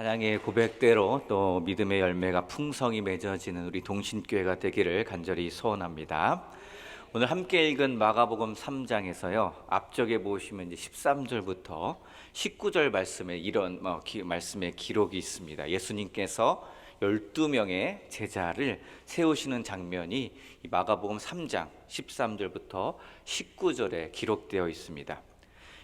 찬양의 고백대로 또 믿음의 열매가 풍성히 맺어지는 우리 동신교회가 되기를 간절히 소원합니다. 오늘 함께 읽은 마가복음 3장에서요. 앞쪽에 보시면 이제 13절부터 19절 말씀에 이런 어, 기, 말씀의 기록이 있습니다. 예수님께서 12명의 제자를 세우시는 장면이 이 마가복음 3장 13절부터 19절에 기록되어 있습니다.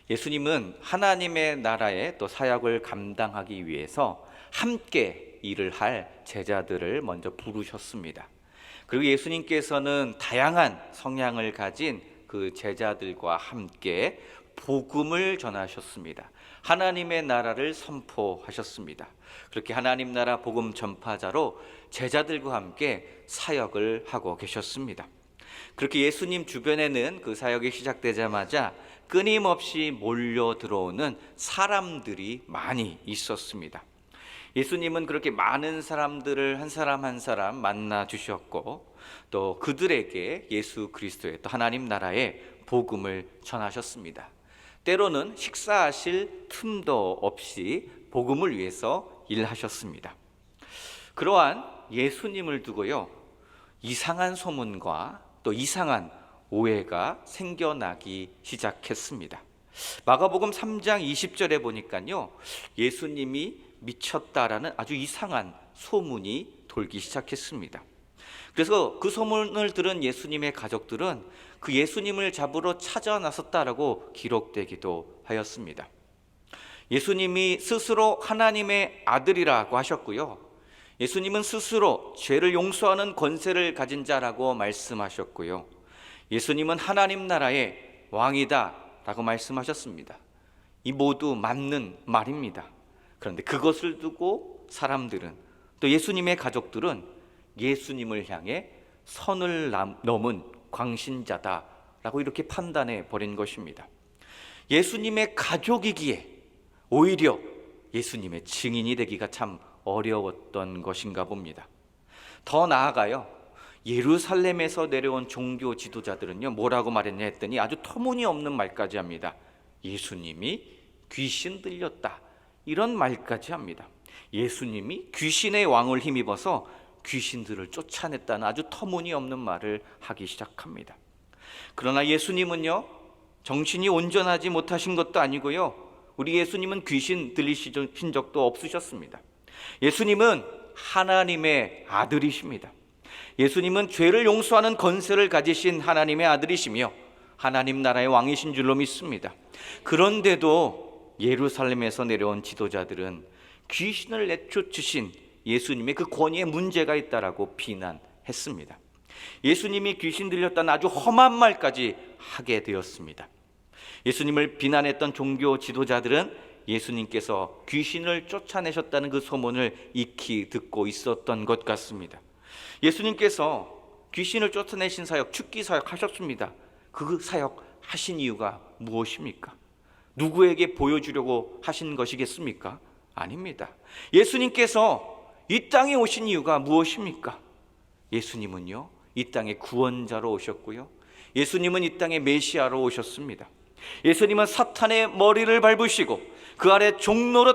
예수님은 하나님의 나라의 또 사역을 감당하기 위해서 함께 일을 할 제자들을 먼저 부르셨습니다. 그리고 예수님께서는 다양한 성향을 가진 그 제자들과 함께 복음을 전하셨습니다. 하나님의 나라를 선포하셨습니다. 그렇게 하나님 나라 복음 전파자로 제자들과 함께 사역을 하고 계셨습니다. 그렇게 예수님 주변에는 그 사역이 시작되자마자 끊임없이 몰려 들어오는 사람들이 많이 있었습니다. 예수님은 그렇게 많은 사람들을 한 사람 한 사람 만나 주셨고 또 그들에게 예수 그리스도의 또 하나님 나라의 복음을 전하셨습니다. 때로는 식사하실 틈도 없이 복음을 위해서 일하셨습니다. 그러한 예수님을 두고요. 이상한 소문과 또 이상한 오해가 생겨나기 시작했습니다. 마가복음 3장 20절에 보니까요. 예수님이 미쳤다라는 아주 이상한 소문이 돌기 시작했습니다. 그래서 그 소문을 들은 예수님의 가족들은 그 예수님을 잡으러 찾아 나섰다라고 기록되기도 하였습니다. 예수님이 스스로 하나님의 아들이라고 하셨고요. 예수님은 스스로 죄를 용서하는 권세를 가진 자라고 말씀하셨고요. 예수님은 하나님 나라의 왕이다라고 말씀하셨습니다. 이 모두 맞는 말입니다. 그런데 그것을 두고 사람들은 또 예수님의 가족들은 예수님을 향해 선을 넘은 광신자다라고 이렇게 판단해 버린 것입니다. 예수님의 가족이기에 오히려 예수님의 증인이 되기가 참 어려웠던 것인가 봅니다. 더 나아가요. 예루살렘에서 내려온 종교 지도자들은요, 뭐라고 말했냐 했더니 아주 터무니없는 말까지 합니다. 예수님이 귀신 들렸다. 이런 말까지 합니다. 예수님이 귀신의 왕을 힘입어서 귀신들을 쫓아냈다는 아주 터무니없는 말을 하기 시작합니다. 그러나 예수님은요, 정신이 온전하지 못하신 것도 아니고요, 우리 예수님은 귀신 들리신 적도 없으셨습니다. 예수님은 하나님의 아들이십니다. 예수님은 죄를 용서하는 건세를 가지신 하나님의 아들이시며 하나님 나라의 왕이신 줄로 믿습니다. 그런데도 예루살렘에서 내려온 지도자들은 귀신을 내쫓으신 예수님의 그 권위에 문제가 있다라고 비난했습니다. 예수님이 귀신 들렸다는 아주 험한 말까지 하게 되었습니다. 예수님을 비난했던 종교 지도자들은 예수님께서 귀신을 쫓아내셨다는 그 소문을 익히 듣고 있었던 것 같습니다. 예수님께서 귀신을 쫓아내신 사역, 축기 사역 하셨습니다. 그 사역 하신 이유가 무엇입니까? 누구에게 보여주려고 하신 것이겠습니까? 아닙니다. 예수님께서 이 땅에 오신 이유가 무엇입니까? 예수님은요, 이 땅에 구원자로 오셨고요. 예수님은 이 땅에 메시아로 오셨습니다. 예수님은 사탄의 머리를 밟으시고 그 아래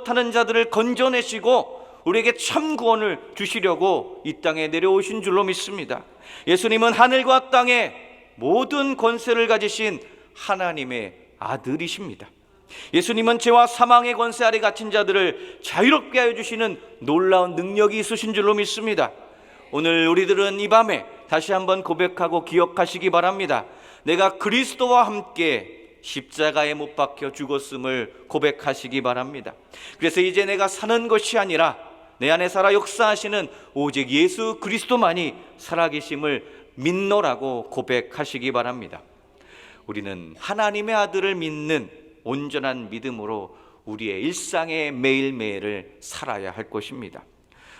타는 자들을 건져내시고 우리에게 참 구원을 주시려고 이 땅에 내려오신 줄로 믿습니다. 예수님은 하늘과 땅의 모든 권세를 가지신 하나님의 아들이십니다. 예수님은 죄와 사망의 권세 아래 갇힌 자들을 자유롭게 하여 주시는 놀라운 능력이 있으신 줄로 믿습니다. 오늘 우리들은 이 밤에 다시 한번 고백하고 기억하시기 바랍니다. 내가 그리스도와 함께 십자가에 못 박혀 죽었음을 고백하시기 바랍니다. 그래서 이제 내가 사는 것이 아니라 내 안에 살아 역사하시는 오직 예수 그리스도만이 살아계심을 믿노라고 고백하시기 바랍니다. 우리는 하나님의 아들을 믿는 온전한 믿음으로 우리의 일상의 매일매일을 살아야 할 것입니다.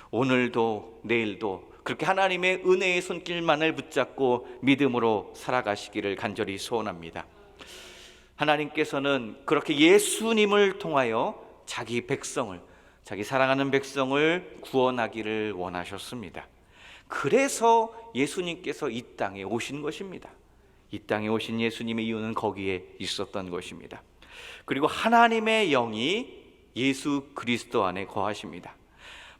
오늘도 내일도 그렇게 하나님의 은혜의 손길만을 붙잡고 믿음으로 살아가시기를 간절히 소원합니다. 하나님께서는 그렇게 예수님을 통하여 자기 백성을 자기 사랑하는 백성을 구원하기를 원하셨습니다. 그래서 예수님께서 이 땅에 오신 것입니다. 이 땅에 오신 예수님의 이유는 거기에 있었던 것입니다. 그리고 하나님의 영이 예수 그리스도 안에 거하십니다.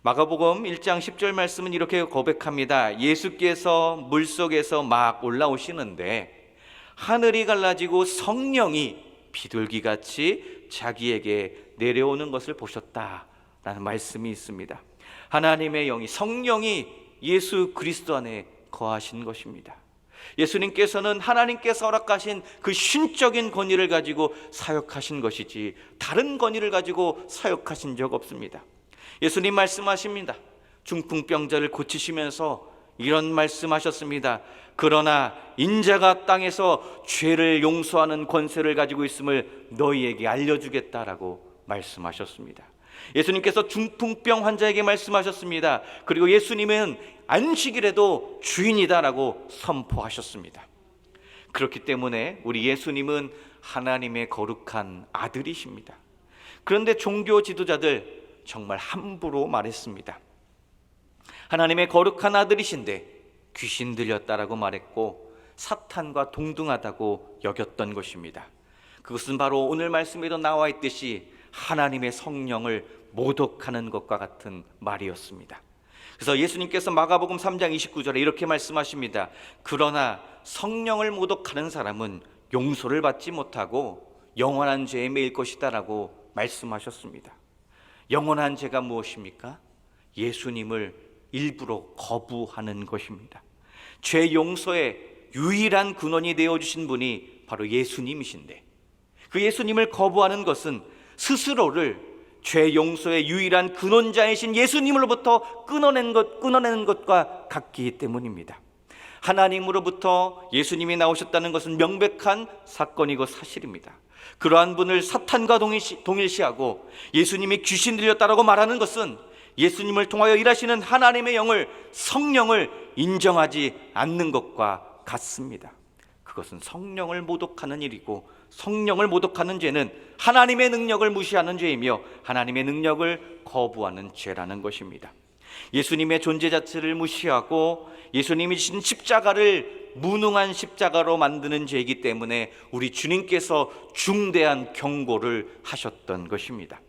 마가복음 1장 10절 말씀은 이렇게 고백합니다. 예수께서 물 속에서 막 올라오시는데 하늘이 갈라지고 성령이 비둘기 같이 자기에게 내려오는 것을 보셨다 라는 말씀이 있습니다. 하나님의 영이 성령이 예수 그리스도 안에 거하신 것입니다. 예수님께서는 하나님께서 허락하신 그 신적인 권위를 가지고 사역하신 것이지 다른 권위를 가지고 사역하신 적 없습니다. 예수님 말씀하십니다. 중풍병자를 고치시면서 이런 말씀하셨습니다. 그러나 인자가 땅에서 죄를 용서하는 권세를 가지고 있음을 너희에게 알려주겠다라고 말씀하셨습니다. 예수님께서 중풍병 환자에게 말씀하셨습니다. 그리고 예수님은 안식일에도 주인이다라고 선포하셨습니다. 그렇기 때문에 우리 예수님은 하나님의 거룩한 아들이십니다. 그런데 종교 지도자들 정말 함부로 말했습니다. 하나님의 거룩한 아들이신데 귀신 들렸다라고 말했고 사탄과 동등하다고 여겼던 것입니다. 그것은 바로 오늘 말씀에도 나와 있듯이 하나님의 성령을 모독하는 것과 같은 말이었습니다. 그래서 예수님께서 마가복음 3장 29절에 이렇게 말씀하십니다. 그러나 성령을 모독하는 사람은 용서를 받지 못하고 영원한 죄에 매일 것이다라고 말씀하셨습니다. 영원한 죄가 무엇입니까? 예수님을 일부러 거부하는 것입니다. 죄 용서의 유일한 근원이 되어 주신 분이 바로 예수님이신데 그 예수님을 거부하는 것은 스스로를 죄 용서의 유일한 근원자이신 예수님으로부터 끊어낸 것, 끊어내는 것과 같기 때문입니다. 하나님으로부터 예수님이 나오셨다는 것은 명백한 사건이고 사실입니다. 그러한 분을 사탄과 동일시, 동일시하고 예수님이 귀신 들렸다라고 말하는 것은 예수님을 통하여 일하시는 하나님의 영을 성령을 인정하지 않는 것과 같습니다. 그것은 성령을 모독하는 일이고 성령을 모독하는 죄는 하나님의 능력을 무시하는 죄이며 하나님의 능력을 거부하는 죄라는 것입니다. 예수님의 존재 자체를 무시하고 예수님이 신 십자가를 무능한 십자가로 만드는 죄이기 때문에 우리 주님께서 중대한 경고를 하셨던 것입니다.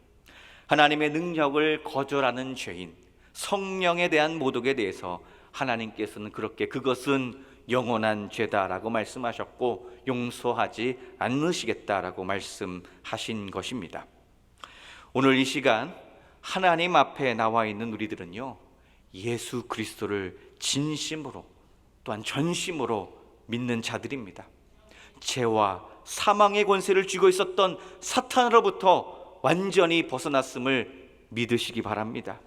하나님의 능력을 거절하는 죄인, 성령에 대한 모독에 대해서 하나님께서는 그렇게 그것은 영원한 죄다라고 말씀하셨고 용서하지 않으시겠다라고 말씀하신 것입니다. 오늘 이 시간 하나님 앞에 나와 있는 우리들은요. 예수 그리스도를 진심으로 또한 전심으로 믿는 자들입니다. 죄와 사망의 권세를 쥐고 있었던 사탄으로부터 완전히 벗어났음을 믿으시기 바랍니다.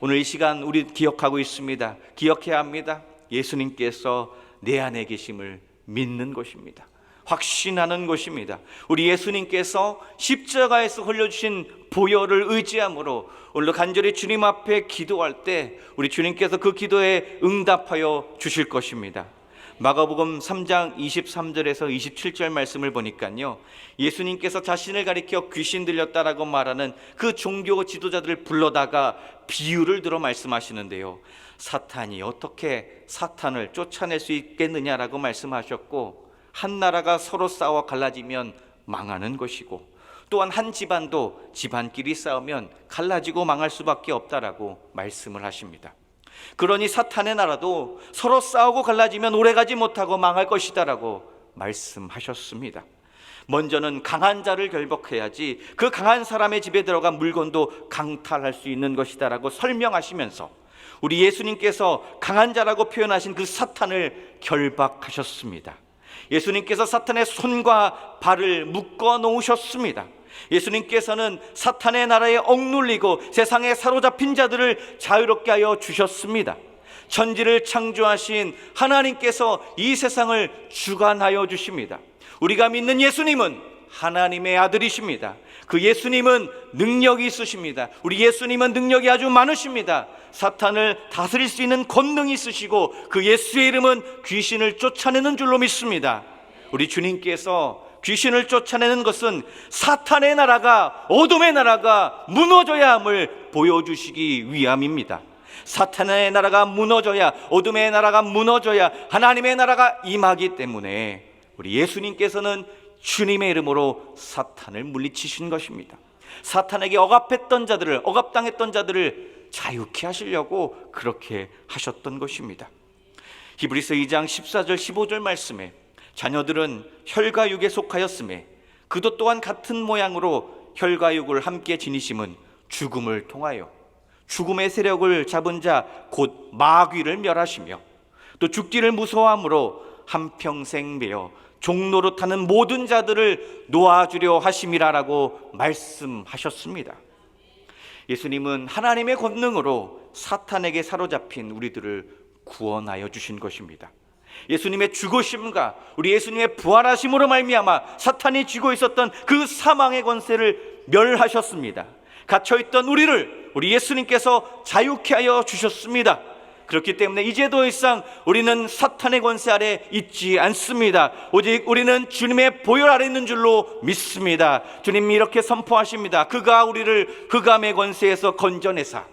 오늘 이 시간 우리 기억하고 있습니다. 기억해야 합니다. 예수님께서 내 안에 계심을 믿는 것입니다. 확신하는 것입니다. 우리 예수님께서 십자가에서 흘려주신 보혈을 의지함으로 오늘 간절히 주님 앞에 기도할 때 우리 주님께서 그 기도에 응답하여 주실 것입니다. 마가복음 3장 23절에서 27절 말씀을 보니까요. 예수님께서 자신을 가리켜 귀신 들렸다라고 말하는 그 종교 지도자들을 불러다가 비유를 들어 말씀하시는데요. 사탄이 어떻게 사탄을 쫓아낼 수 있겠느냐라고 말씀하셨고 한 나라가 서로 싸워 갈라지면 망하는 것이고 또한 한 집안도 집안끼리 싸우면 갈라지고 망할 수밖에 없다라고 말씀을 하십니다. 그러니 사탄의 나라도 서로 싸우고 갈라지면 오래가지 못하고 망할 것이다라고 말씀하셨습니다. 먼저는 강한 자를 결박해야지 그 강한 사람의 집에 들어간 물건도 강탈할 수 있는 것이다라고 설명하시면서 우리 예수님께서 강한 자라고 표현하신 그 사탄을 결박하셨습니다. 예수님께서 사탄의 손과 발을 묶어 놓으셨습니다. 예수님께서는 사탄의 나라에 억눌리고 세상에 사로잡힌 자들을 자유롭게 하여 주셨습니다. 천지를 창조하신 하나님께서 이 세상을 주관하여 주십니다. 우리가 믿는 예수님은 하나님의 아들이십니다. 그 예수님은 능력이 있으십니다. 우리 예수님은 능력이 아주 많으십니다. 사탄을 다스릴 수 있는 권능이 있으시고 그 예수의 이름은 귀신을 쫓아내는 줄로 믿습니다. 우리 주님께서 귀신을 쫓아내는 것은 사탄의 나라가 어둠의 나라가 무너져야 함을 보여주시기 위함입니다. 사탄의 나라가 무너져야 어둠의 나라가 무너져야 하나님의 나라가 임하기 때문에 우리 예수님께서는 주님의 이름으로 사탄을 물리치신 것입니다. 사탄에게 억압했던 자들을 억압당했던 자들을 자유케 하시려고 그렇게 하셨던 것입니다. 히브리서 2장 14절 15절 말씀에 자녀들은 혈과 육에 속하였음에 그도 또한 같은 모양으로 혈과 육을 함께 지니심은 죽음을 통하여 죽음의 세력을 잡은 자 곧 마귀를 멸하시며 또 죽기를 무서워함으로 한평생 매여 종로로 타는 모든 자들을 놓아주려 하심이라라고 말씀하셨습니다. 예수님은 하나님의 권능으로 사탄에게 사로잡힌 우리들을 구원하여 주신 것입니다. 예수님의 죽으심과 우리 예수님의 부활하심으로 말미암아 사탄이 쥐고 있었던 그 사망의 권세를 멸하셨습니다. 갇혀 있던 우리를 우리 예수님께서 자유케 하여 주셨습니다. 그렇기 때문에 이제 더 이상 우리는 사탄의 권세 아래 있지 않습니다. 오직 우리는 주님의 보혈 아래 있는 줄로 믿습니다. 주님이 이렇게 선포하십니다. 그가 우리를 흑암의 권세에서 건져내사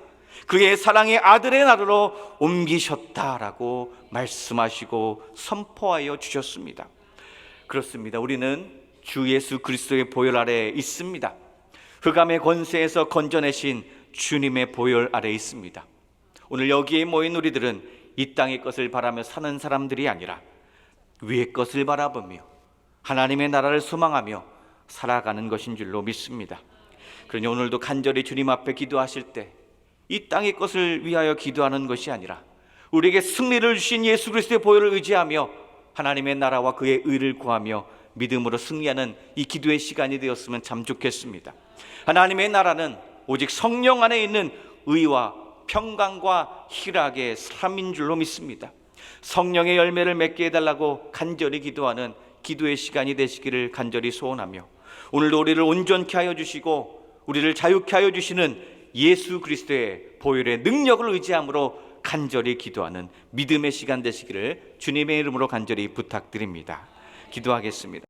그의 사랑의 아들의 나라로 옮기셨다라고 말씀하시고 선포하여 주셨습니다. 그렇습니다. 우리는 주 예수 그리스도의 보혈 아래에 있습니다. 흑암의 권세에서 건져내신 주님의 보혈 아래에 있습니다. 오늘 여기에 모인 우리들은 이 땅의 것을 바라며 사는 사람들이 아니라 위의 것을 바라보며 하나님의 나라를 소망하며 살아가는 것인 줄로 믿습니다. 그러니 오늘도 간절히 주님 앞에 기도하실 때 이 땅의 것을 위하여 기도하는 것이 아니라 우리에게 승리를 주신 예수 그리스도의 보혈을 의지하며 하나님의 나라와 그의 의를 구하며 믿음으로 승리하는 이 기도의 시간이 되었으면 참 좋겠습니다. 하나님의 나라는 오직 성령 안에 있는 의와 평강과 희락의 삶인 줄로 믿습니다. 성령의 열매를 맺게 해달라고 간절히 기도하는 기도의 시간이 되시기를 간절히 소원하며 오늘도 우리를 온전케 하여 주시고 우리를 자유케 하여 주시는 예수 그리스도의 보혈의 능력을 의지함으로 간절히 기도하는 믿음의 시간 되시기를 주님의 이름으로 간절히 부탁드립니다. 기도하겠습니다.